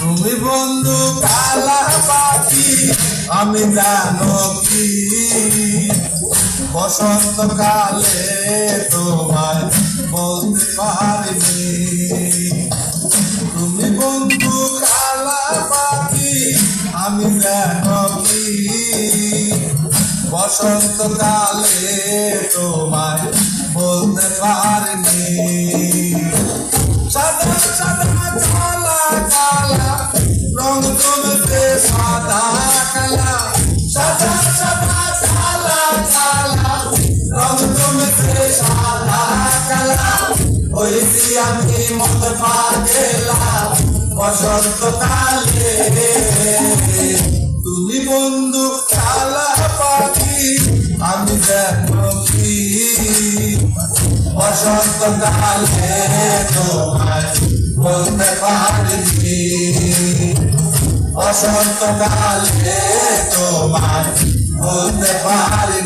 তুমি বন্ধু কালা পাখি আমি জানো কি? বসন্ত কালে তোমায় বলতে পারিনি। তুমি বন্ধু কালা পাখি আমি জানো কি? বসন্ত আমি মন পাগেলাম তুমি বন্ধু কালা পাখি, আমি দেখো কি? বসন্তকালে তোমায় বলতে পারি বসন্তকালে তোমায় বলতে পারি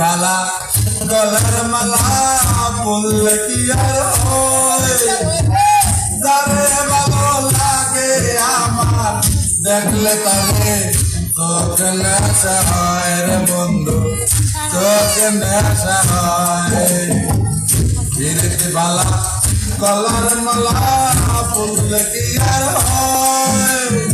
বালা, গলার মালা বললে কি আর যারে ভালো লাগে আমার, দেখলে তারে তোকে নেশা হয় রে বন্ধু তোকে নেশা হয়। বালা, গলার মালা বললে কি আর হয়?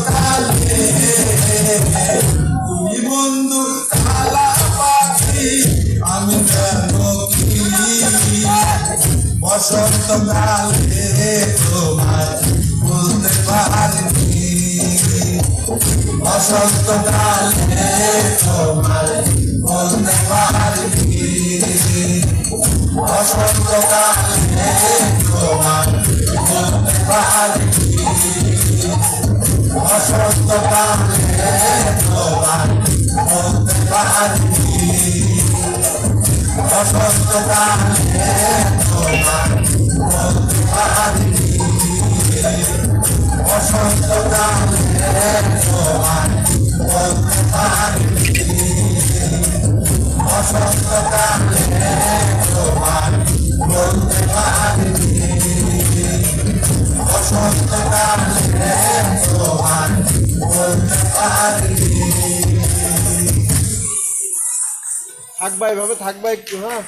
পছন্দ নালে তোমায় বলতে পারিনি পছন্দ নালে তোমায় বলতে পারিনি পছন্দ নালে তোমায় বলতে পারিনি পছন্দ নালে তোমায় বলতে পারিনি পছন্দ নালে থাকবা এভাবে থাকবা একটু হ্যাঁ?